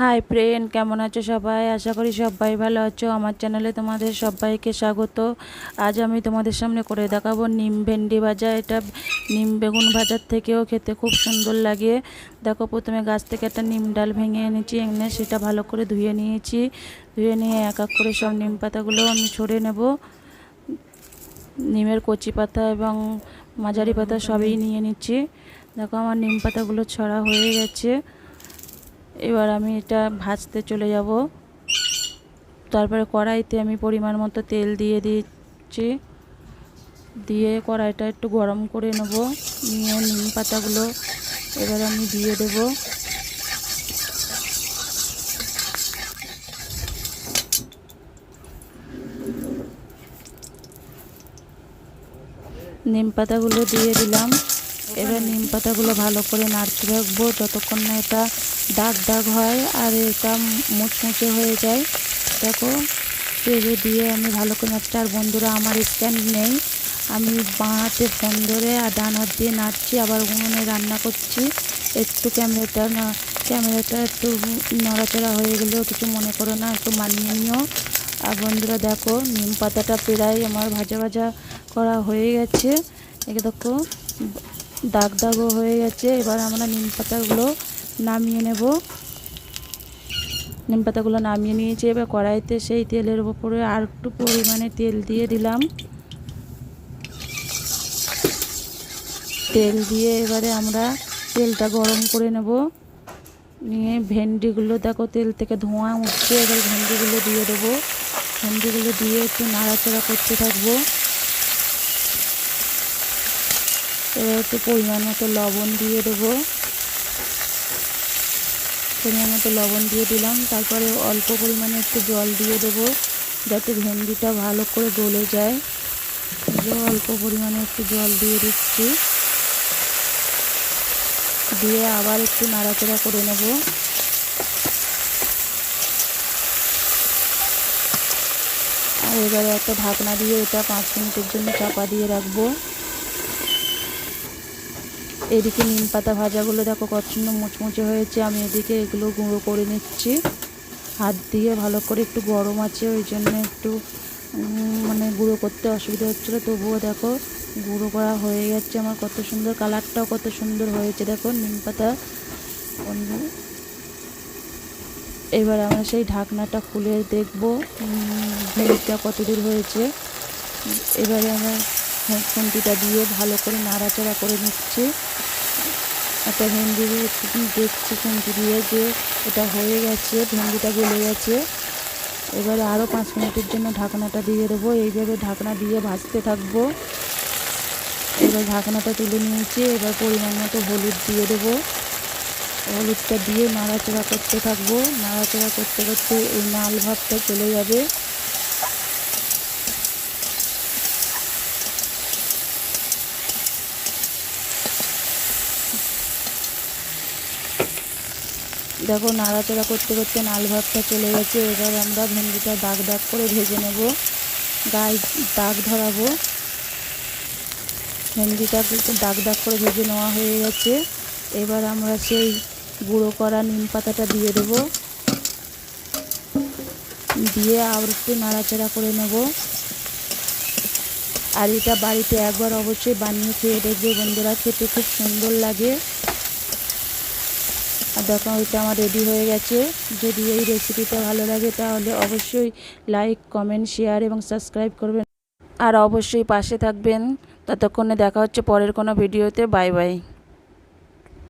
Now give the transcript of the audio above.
Hi friend কেমন আছো সবাই? আশা করি সবাই ভালো আছো। আমার চ্যানেলে তোমাদের সবাইকে স্বাগত। আজ আমি তোমাদের সামনে করে দেখাবো নিম ভেন্ডি ভাজা। এটা নিম বেগুন ভাজার থেকেও খেতে খুব সুন্দর লাগে। দেখো, প্রথমে গাছ থেকে একটা নিম ডাল ভেঙে এনেছি, এনে সেটা ভালো করে ধুয়ে নিয়েছি। ধুয়ে নিয়ে এক এক করে সব নিম পাতাগুলো আমি ছড়ে নেব। নিমের কচি পাতা এবং মাঝারি পাতা সবই নিয়ে নিচ্ছি। দেখো, আমার নিম পাতাগুলো ছড়া হয়ে গেছে। এবার আমি এটা ভাজতে চলে যাব। তারপরে কড়াইতে আমি পরিমাণ মতো তেল দিয়ে দিচ্ছি। দিয়ে কড়াইটা একটু গরম করে নেব। নিয়ে নিম পাতাগুলো এবার আমি দিয়ে দেব। নিম পাতাগুলো দিয়ে দিলাম। এবার নিম পাতাগুলো ভালো করে নাড়তে রাখব যতক্ষণ না এটা দাগ দাগ হয় আর এটা মুচমুচে হয়ে যায়। দেখো তেলে দিয়ে আমি ভালো করে নাড়ছি। আর বন্ধুরা আমার স্ট্যান্ড নেই। আমি বাঁ হাতে ফোন ধরে আর ডান হাত দিয়ে নাড়ছি। আবার উনুনে রান্না করছি। একটু ক্যামেরাটা না ক্যামেরাটা একটু নড়াচড়া হয়ে গেলেও কিছু মনে করো না একটু মানিয়ে নিও। আর বন্ধুরা দেখো নিম পাতাটা প্রায় আমার ভাজা ভাজা করা হয়ে গেছে। একে দেখো দাগ দাগও হয়ে গেছে। এবার আমরা নিম পাতাগুলো নামিয়ে নেব। নিম পাতাগুলো নামিয়ে নিয়েছি। এবার কড়াইতে সেই তেলের ওপরে আর একটু পরিমাণে তেল দিয়ে দিলাম। তেল দিয়ে এবারে আমরা তেলটা গরম করে নেব। নিয়ে ভেন্ডিগুলো, দেখো তেল থেকে ধোঁয়া উঠছে। এবার ভেন্ডিগুলো দিয়ে দেবো। ভেন্ডিগুলো দিয়ে একটু নাড়াচাড়া করতে থাকব। এবার একটু পরিমাণ মতো লবণ দিয়ে দেবো। পরিমাণ মতো লবণ দিয়ে দিলাম। তারপরে অল্প পরিমাণে একটু জল দিয়ে দেবো, যাতে ভেন্ডিটা ভালো করে গলে যায়। অল্প পরিমাণে একটু জল দিয়ে দিচ্ছি। দিয়ে আবার একটু নাড়াচাড়া করে নেব। আর এবারে একটা ঢাকনা দিয়ে এটা পাঁচ মিনিটের জন্য চাপা দিয়ে রাখব। এদিকে নিম পাতা ভাজাগুলো দেখো কত সুন্দর মুচমুচে হয়েছে, আমি এদিকে এগুলো গুঁড়ো করে নিচ্ছি। হাত দিয়ে ভালো করে একটু গরম আছে, ওই জন্য একটু মানে গুঁড়ো করতে অসুবিধা হচ্ছিল তবুও দেখো, গুঁড়ো করা হয়ে যাচ্ছে আমার, কত সুন্দর কালারটাও কত সুন্দর হয়েছে। দেখো, নিম পাতা এবার আমরা সেই ঢাকনাটা খুলে দেখব কত দূর হয়েছে। এবারে আমরা খুন্তিটা দিয়ে ভালো করে নাড়াচাড়া করে নিচ্ছি। একটা ভেন্ডি দেখছি খুন্তি দিয়ে যে এটা হয়ে গেছে, ভেন্ডিটা গলে গেছে। এবারে আরও পাঁচ মিনিটের জন্য ঢাকনাটা দিয়ে দেবো। এইভাবে ঢাকনা দিয়ে ভাজতে থাকব। এবার ঢাকনাটা তুলে নিয়েছি। এবার পরিমাণ মতো হলুদ দিয়ে দেবো। হলুদটা দিয়ে নাড়াচাড়া করতে থাকব। নাড়াচাড়া করতে করতে এই নাল ভাবটা চলে যাবে। দেখো নাড়াচাড়া করতে করতে নাল ভাতটা চলে গেছে, এবার আমরা ভেন্ডিটা দাগ দাগ করে ভেজে নেব। গায়ে দাগ ধরাবো। ভেন্ডিটা দাগ দাগ করে ভেজে নেওয়া হয়ে গেছে। এবার আমরা সেই গুঁড়ো করা নিম পাতাটা দিয়ে দেব। দিয়ে আবার একটু নাড়াচাড়া করে নেব। আর এটা বাড়িতে একবার অবশ্যই বানিয়ে খেয়ে দেখবে বন্ধুরা, খেতে খুব সুন্দর লাগে। আর দেখো ওইটা আমার রেডি হয়ে গেছে। যদি এই রেসিপিটা ভালো লাগে, তাহলে অবশ্যই লাইক কমেন্ট শেয়ার এবং সাবস্ক্রাইব করবেন। আর অবশ্যই পাশে থাকবেন। ততক্ষণে দেখা হচ্ছে পরের কোনো ভিডিওতে বাই বাই